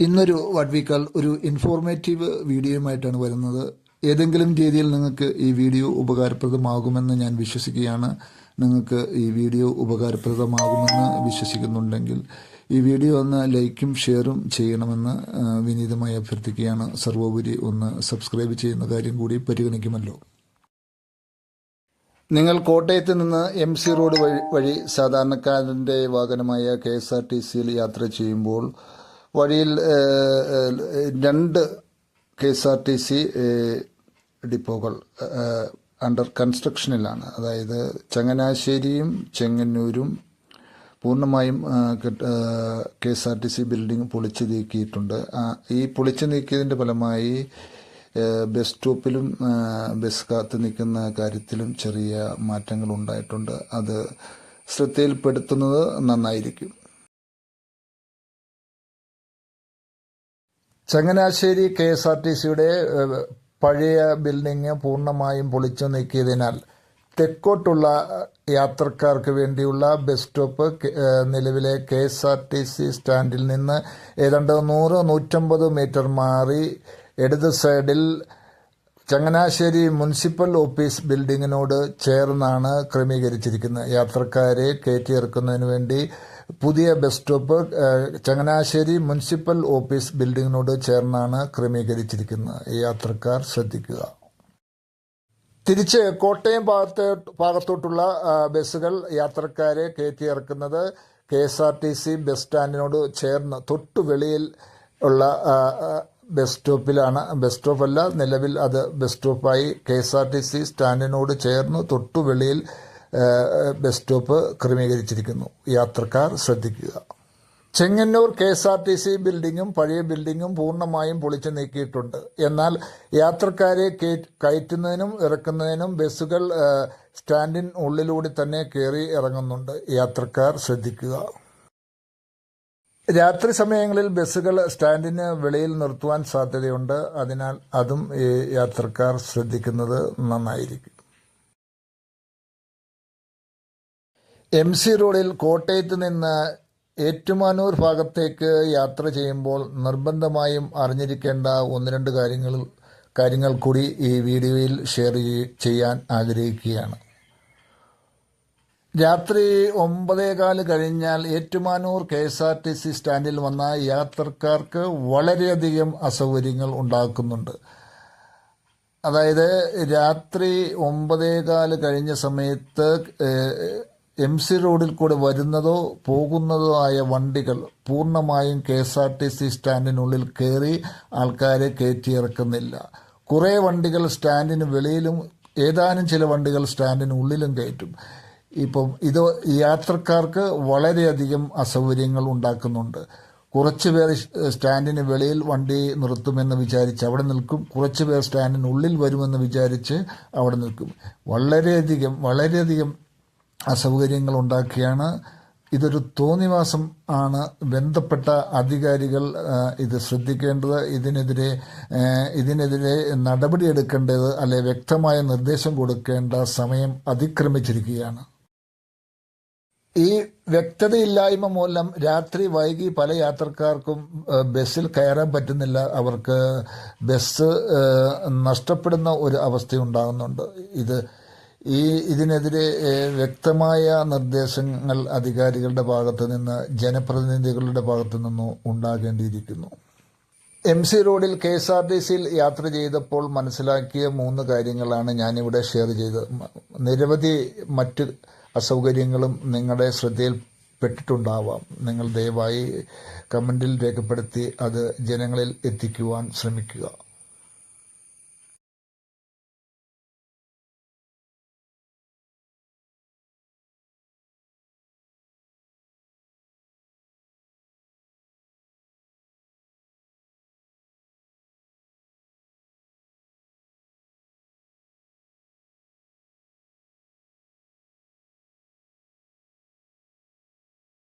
ഇന്നൊരു what we call ഒരു informative വീഡിയോയുമായിട്ടാണ് വരുന്നത്. ഏതെങ്കിലും രീതിയിൽ നിങ്ങൾക്ക് ഈ വീഡിയോ ഉപകാരപ്രദമാകുമെന്ന് ഞാൻ വിശ്വസിക്കുകയാണ്. നിങ്ങൾക്ക് ഈ വീഡിയോ ഉപകാരപ്രദമാകുമെന്ന് വിശ്വസിക്കുന്നുണ്ടെങ്കിൽ ഈ വീഡിയോ ഒന്ന് ലൈക്കും ഷെയറും ചെയ്യണമെന്ന് വിനീതമായി അഭ്യർത്ഥിക്കുകയാണ്. സർവോപരി ഒന്ന് സബ്സ്ക്രൈബ് ചെയ്യുന്ന കാര്യം കൂടി പരിഗണിക്കുമല്ലോ. നിങ്ങൾ കോട്ടയത്ത് നിന്ന് എം സി റോഡ് വഴി വഴി സാധാരണക്കാരന്റെ വാഹനമായ കെ എസ് ആർ ടി സിയിൽ യാത്ര ചെയ്യുമ്പോൾ വഴിയിൽ രണ്ട് K S R T C ഡിപ്പോകൾ under കൺസ്ട്രക്ഷനിലാണ് അതായത് ചങ്ങനാശ്ശേരിയും ചെങ്ങന്നൂരും പൂർണമായും K S R T C building പൊളിച്ചു നീക്കിയിട്ടുണ്ട്. ഈ പൊളിച്ചു നീക്കിയതിന്റെ ഫലമായി ബസ് സ്റ്റോപ്പിലും ബസ് കാത്ത് നിൽക്കുന്ന കാര്യത്തിലും ചെറിയ മാറ്റങ്ങൾ ഉണ്ടായിട്ടുണ്ട്. അത് ശ്രദ്ധയിൽപ്പെടുത്തുന്നത് നന്നായിരിക്കും. Changanassery K S R T സിയുടെ പഴയ ബിൽഡിംഗ് പൂർണമായും പൊളിച്ചു നീക്കിയതിനാൽ തെക്കോട്ടുള്ള യാത്രക്കാർക്ക് വേണ്ടിയുള്ള ബസ് സ്റ്റോപ്പ് നിലവിലെ K S R T C സ്റ്റാൻഡിൽ നിന്ന് ഏതാണ്ട് നൂറ് നൂറ്റമ്പത് മീറ്റർ മാറി ഇടത് സൈഡിൽ ചങ്ങനാശ്ശേരി മുനിസിപ്പൽ ഓഫീസ് ബിൽഡിങ്ങിനോട് ചേർന്നാണ് ക്രമീകരിച്ചിരിക്കുന്നത്. യാത്രക്കാരെ കയറ്റിയിറക്കുന്നതിന് വേണ്ടി പുതിയ bus stop Changanassery municipal office ബിൽഡിങ്ങിനോട് ചേർന്നാണ് ക്രമീകരിച്ചിരിക്കുന്നത്. യാത്രക്കാർ ശ്രദ്ധിക്കുക. തിരിച്ച് കോട്ടയം ഭാഗത്തെ ഭാഗത്തോട്ടുള്ള ബസ്സുകൾ യാത്രക്കാരെ കയറ്റി ഇറക്കുന്നത് K S R T C bus സ്റ്റാൻഡിനോട് ചേർന്ന് തൊട്ടു വെളിയിൽ ഉള്ള ബസ് സ്റ്റോപ്പിലാണ്. ബസ് സ്റ്റോപ്പല്ല നിലവിൽ അത് bus സ്റ്റോപ്പായി K S R T C സ്റ്റാൻഡിനോട് ചേർന്ന് തൊട്ടു വെളിയിൽ ബസ് സ്റ്റോപ്പ് ക്രമീകരിച്ചിരിക്കുന്നു. യാത്രക്കാർ ശ്രദ്ധിക്കുക. Chengannur K S R T C ബിൽഡിങ്ങും പഴയ ബിൽഡിങ്ങും പൂർണമായും പൊളിച്ചു നീക്കിയിട്ടുണ്ട്. എന്നാൽ യാത്രക്കാരെ കയറ്റുന്നതിനും ഇറക്കുന്നതിനും ബസ്സുകൾ സ്റ്റാൻഡിൻ ഉള്ളിലൂടെ തന്നെ കയറി ഇറങ്ങുന്നുണ്ട്. യാത്രക്കാർ ശ്രദ്ധിക്കുക. രാത്രി സമയങ്ങളിൽ ബസ്സുകൾ സ്റ്റാൻഡിന് വെളിയിൽ നിർത്തുവാൻ സാധ്യതയുണ്ട്. അതിനാൽ അതും യാത്രക്കാർ ശ്രദ്ധിക്കുന്നത് നന്നായിരിക്കും. എം സി റോഡിൽ കോട്ടയത്ത് നിന്ന് ഏറ്റുമാനൂർ ഭാഗത്തേക്ക് യാത്ര ചെയ്യുമ്പോൾ നിർബന്ധമായും അറിഞ്ഞിരിക്കേണ്ട ഒന്ന് രണ്ട് കാര്യങ്ങൾ കാര്യങ്ങൾ കൂടി ഈ വീഡിയോയിൽ ഷെയർ ചെയ്യാൻ ആഗ്രഹിക്കുകയാണ്. രാത്രി ഒമ്പതേകാൽ കഴിഞ്ഞാൽ Ettumanoor K S R T C സ്റ്റാൻഡിൽ വന്ന യാത്രക്കാർക്ക് വളരെയധികം അസൗകര്യങ്ങൾ ഉണ്ടാക്കുന്നുണ്ട്. അതായത് രാത്രി ഒമ്പതേകാൽ കഴിഞ്ഞ സമയത്ത് എം സി റോഡിൽ കൂടെ വരുന്നതോ പോകുന്നതോ ആയ വണ്ടികൾ പൂർണമായും K S R T C സ്റ്റാൻഡിനുള്ളിൽ കയറി ആൾക്കാരെ കയറ്റിയിറക്കുന്നില്ല. കുറേ വണ്ടികൾ സ്റ്റാൻഡിന് വെളിയിലും ഏതാനും ചില വണ്ടികൾ സ്റ്റാൻഡിനുള്ളിലും കയറ്റും. ഇപ്പം ഇത് യാത്രക്കാർക്ക് വളരെയധികം അസൗകര്യങ്ങൾ ഉണ്ടാക്കുന്നുണ്ട്. കുറച്ച് പേർ സ്റ്റാൻഡിന് വെളിയിൽ വണ്ടി നിർത്തുമെന്ന് വിചാരിച്ച് അവിടെ നിൽക്കും. കുറച്ച് പേർ സ്റ്റാൻഡിനുള്ളിൽ വരുമെന്ന് വിചാരിച്ച് അവിടെ നിൽക്കും. വളരെയധികം വളരെയധികം അസൗകര്യങ്ങൾ ഉണ്ടാക്കുകയാണ് ഇതൊരു തോന്നിവാസം ആണ്. ബന്ധപ്പെട്ട അധികാരികൾ ഇത് ശ്രദ്ധിക്കേണ്ടത് ഇതിനെതിരെ ഇതിനെതിരെ നടപടിയെടുക്കേണ്ടത് അല്ലെ വ്യക്തമായ നിർദ്ദേശം കൊടുക്കേണ്ട സമയം അതിക്രമിച്ചിരിക്കുകയാണ്. ഈ വ്യക്തതയില്ലായ്മ മൂലം രാത്രി വൈകി പല യാത്രക്കാർക്കും ബസ്സിൽ കയറാൻ പറ്റുന്നില്ല. അവർക്ക് ബസ് നഷ്ടപ്പെടുന്ന ഒരു അവസ്ഥയുണ്ടാകുന്നുണ്ട്. ഇത് ഈ ഇതിനെതിരെ വ്യക്തമായ നിർദ്ദേശങ്ങൾ അധികാരികളുടെ ഭാഗത്ത് നിന്ന് ജനപ്രതിനിധികളുടെ ഭാഗത്തു നിന്നും ഉണ്ടാകേണ്ടിയിരിക്കുന്നു. എം സി റോഡിൽ കെ എസ് ആർ ടി സിയിൽ യാത്ര ചെയ്തപ്പോൾ മനസ്സിലാക്കിയ മൂന്ന് കാര്യങ്ങളാണ് ഞാനിവിടെ ഷെയർ ചെയ്തത്. നിരവധി മറ്റ് അസൗകര്യങ്ങളും നിങ്ങളുടെ ശ്രദ്ധയിൽപ്പെട്ടിട്ടുണ്ടാവാം. നിങ്ങൾ ദയവായി കമന്റിൽ രേഖപ്പെടുത്തി അത് ജനങ്ങളിൽ എത്തിക്കുവാൻ ശ്രമിക്കുക.